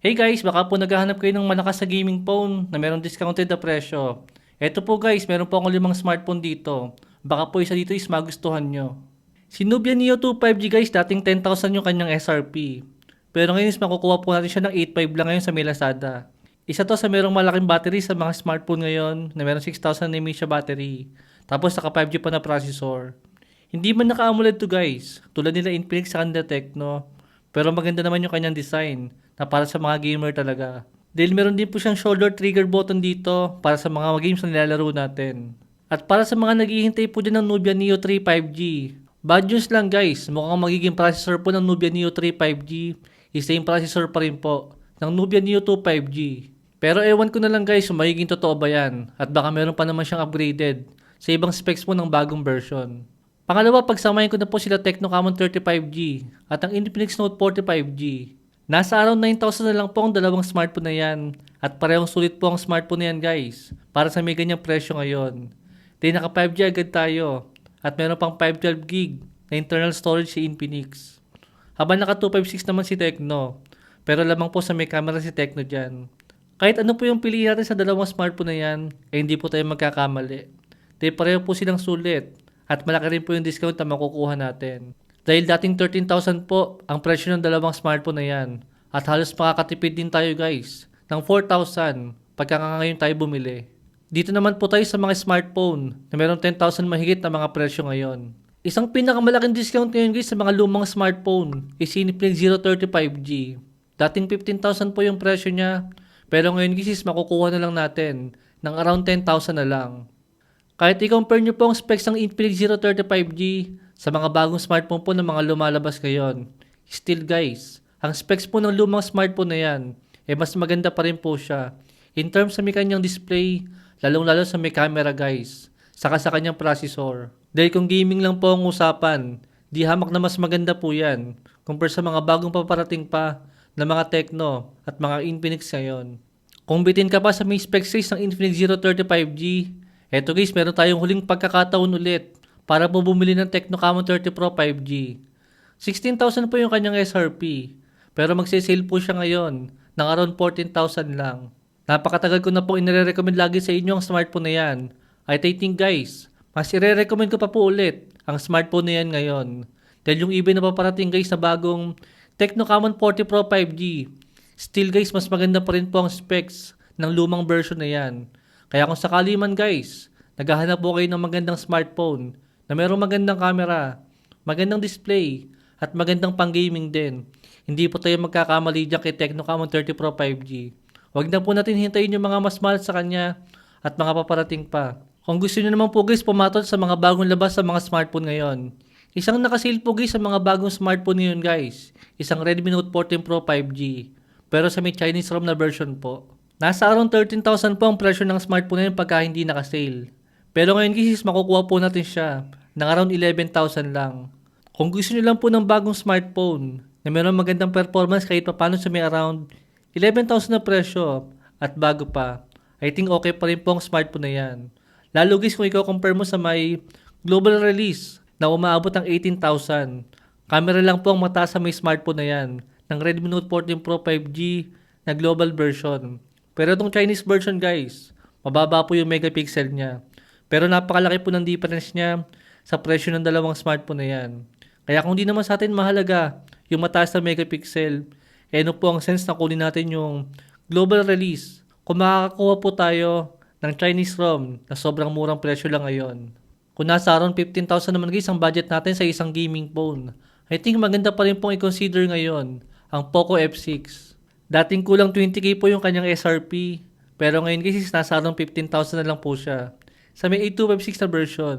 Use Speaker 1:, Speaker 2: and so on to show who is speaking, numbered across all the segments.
Speaker 1: Hey guys, baka po naghahanap kayo ng malakas sa gaming phone na merong discounted na presyo. Eto po guys, meron po akong limang smartphone dito. Baka po isa dito is magustuhan nyo. Si Nubia Neo 2 5G guys, dating 10,000 yung kanyang SRP. Pero ngayon is makukuha po natin siya ng 8.5 lang ngayon sa may Lazada. Isa to sa merong malaking battery sa mga smartphone ngayon na merong 6,000 mAh battery. Tapos naka 5G pa na processor. Hindi man naka-AMOLED to guys, tulad nila Infinix sa kanila Tecno. Pero maganda naman yung kanyang design na para sa mga gamer talaga. Dahil meron din po siyang shoulder trigger button dito para sa mga games na nilalaro natin. At para sa mga naghihintay po dyan ng Nubia Neo 3 5G, bad news lang guys, mukhang magiging processor po ng Nubia Neo 3 5G is same processor pa rin po ng Nubia Neo 2 5G. Pero ewan ko na lang guys kung magiging totoo ba yan at baka meron pa naman siyang upgraded sa ibang specs po ng bagong version. Pangalawa, pagsamahin ko na po sila Tecno Camon 35G at ang Infinix Note 45G. Nasa around 9,000 na lang po ang dalawang smartphone na yan at parehong sulit po ang smartphone na yan guys para sa may ganyang presyo ngayon. Then naka 5G agad tayo at meron pang 512GB na internal storage si Infinix. Habang naka 256 naman si Tecno pero lamang po sa may camera si Tecno dyan. Kahit ano po yung piliin natin sa dalawang smartphone na yan, eh hindi po tayo magkakamali. Dahil pareho po silang sulit at malaki rin po yung discount na makukuha natin. Dahil dating 13,000 po ang presyo ng dalawang smartphone na yan. At halos makakatipid din tayo guys ng 4,000 pagka nga ngayon tayo bumili. Dito naman po tayo sa mga smartphone na meron 10,000 mahigit na mga presyo ngayon. Isang pinakamalaking discount ngayon guys sa mga lumang smartphone is Infinix 035G. Dating 15,000 po yung presyo niya pero ngayon guys makukuha na lang natin ng around 10,000 na lang. Kahit i-compare nyo po ang specs ng Infinix 035G sa mga bagong smartphone po ng mga lumalabas ngayon, still guys, ang specs po ng lumang smartphone na yan, eh mas maganda pa rin po siya. In terms sa may kanyang display, lalong-lalo sa may camera guys, saka sa kanyang processor. Dahil kung gaming lang po ang usapan, di hamak na mas maganda po yan compare sa mga bagong paparating pa na mga Tecno at mga Infinix ngayon. Kung bitin ka pa sa may specs guys ng Infinix 035G, eto guys, meron tayong huling pagkakataon ulit para po bumili ng Tecno Camon 30 Pro 5G. 16,000 po yung kanyang SRP, pero magsisale po siya ngayon ng around 14,000 lang. Napakatagal ko na po inire-recommend lagi sa inyo ang smartphone na yan. I think guys, mas ire-recommend ko pa po ulit ang smartphone na yan ngayon. Dahil yung even na paparating guys na bagong Tecno Camon 40 Pro 5G, still guys mas maganda pa rin po ang specs ng lumang version na yan. Kaya kung sakali man guys, naghahanap po kayo ng magandang smartphone na mayroong magandang camera, magandang display, at magandang pang-gaming din. Hindi po tayo magkakamali dyan kay Tecno Camon 30 Pro 5G. Huwag na po natin hintayin yung mga mas mahal sa kanya at mga paparating pa. Kung gusto niyo naman po guys pumatol sa mga bagong labas sa mga smartphone ngayon, isang nakasale po guys sa mga bagong smartphone ngayon guys, isang Redmi Note 14 Pro 5G, pero sa may Chinese ROM na version po. Nasa around 13,000 po ang presyo ng smartphone na yun pagka hindi nakasale. Pero ngayon guys, makukuha po natin siya ng around 11,000 lang. Kung gusto niyo lang po ng bagong smartphone na meron magandang performance kahit pa paano sa may around 11,000 na presyo at bago pa, I think okay pa rin po ang smartphone na yan. Lalo guys kung ikaw compare mo sa may global release na umaabot ng 18,000. Camera lang po ang mataas sa may smartphone na yan ng Redmi Note 14 Pro 5G na global version. Pero itong Chinese version guys, mababa po yung megapixel niya. Pero napakalaki po ng difference niya sa presyo ng dalawang smartphone na yan. Kaya kung di naman sa atin mahalaga yung mataas na megapixel, eh ano po ang sense na kunin natin yung global release kung makakakuha po tayo ng Chinese ROM na sobrang murang presyo lang ngayon. Kung nasa around 15,000 naman guys ang budget natin sa isang gaming phone, I think maganda pa rin pong i-consider ngayon ang Poco F6. Dating kulang 20k po yung kanyang SRP, pero ngayon guys nasa around 15,000 na lang po siya. Sa may 8256 na version,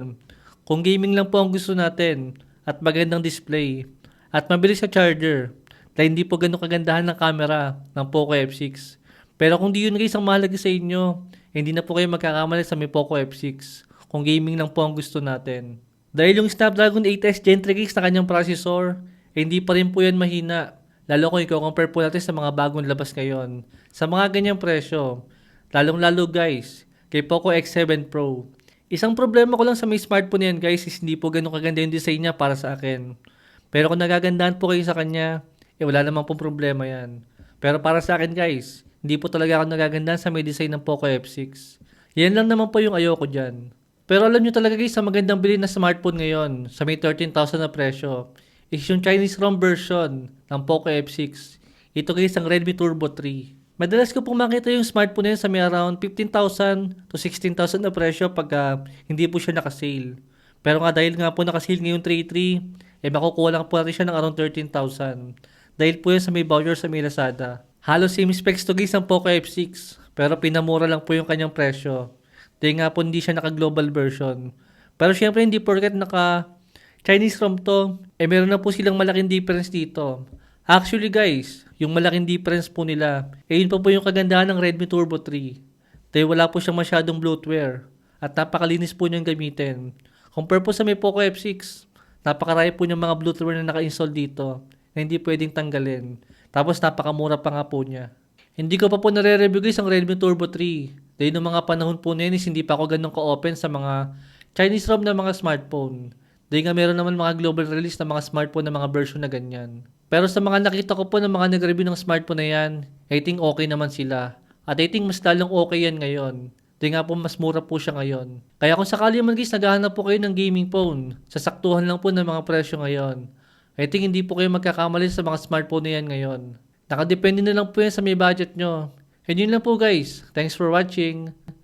Speaker 1: kung gaming lang po ang gusto natin at magandang display at mabilis sa charger, dahil hindi po ganun kagandahan ng camera ng Poco F6. Pero kung di yun guys ang mahalaga sa inyo, hindi na po kayo magkakamali sa may Poco F6 kung gaming lang po ang gusto natin. Dahil yung Snapdragon 8S Gen 3 gigs na kanyang processor, eh, hindi pa rin po yan mahina. Lalo kung i-compare po natin sa mga bagong labas ngayon. Sa mga ganyang presyo, lalong-lalo guys, kay Poco X7 Pro. Isang problema ko lang sa may smartphone yan guys is hindi po ganun kaganda yung design niya para sa akin. Pero kung nagagandahan po kayo sa kanya, eh wala namang pong problema yan. Pero para sa akin guys, hindi po talaga ako nagagandahan sa may design ng Poco F6. Yan lang naman po yung ayoko dyan. Pero alam nyo talaga guys, sa magandang bilhin na smartphone ngayon, sa may 13,000 na presyo, is yung Chinese ROM version ng Poco F6. Ito guys ang Redmi Turbo 3. Madalas ko pong makita yung smartphone na yun sa may around 15,000 to 16,000 na presyo pagka hindi po siya nakasale. Pero nga dahil nga po nakasale ngayon 3.3, eh makukuha lang po natin siya ng around 13,000. Dahil po yan sa may voucher sa may Lazada. Halos same specs to guys ang Poco F6, pero pinamura lang po yung kanyang presyo. Dahil nga po hindi siya naka-global version. Pero syempre hindi porket naka Chinese ROM to, eh meron na po silang malaking difference dito. Actually guys, yung malaking difference po nila, eh yun pa po yung kagandahan ng Redmi Turbo 3. Dahil wala po siyang masyadong bloatware at napakalinis po niyang gamitin. Compare po sa may Poco F6, napakarami po niyang mga bloatware na naka-install dito na hindi pwedeng tanggalin. Tapos napakamura pa nga po niya. Hindi ko pa po nare-review guys ang Redmi Turbo 3. Dahil noong mga panahon po na yun is hindi pa ako ganun ka-open sa mga Chinese ROM na mga smartphone. Dahil nga meron naman mga global release na mga smartphone na mga version na ganyan. Pero sa mga nakita ko po ng mga nag-review ng smartphone na yan, I think okay naman sila. At I think mas lalong okay yan ngayon. Dahil nga po mas mura po siya ngayon. Kaya kung sakali man guys naghahanap po kayo ng gaming phone, sasaktuhan lang po ng mga presyo ngayon. I think hindi po kayo magkakamali sa mga smartphone na yan ngayon. Nakadepende na lang po yan sa may budget nyo. And yun lang po guys. Thanks for watching.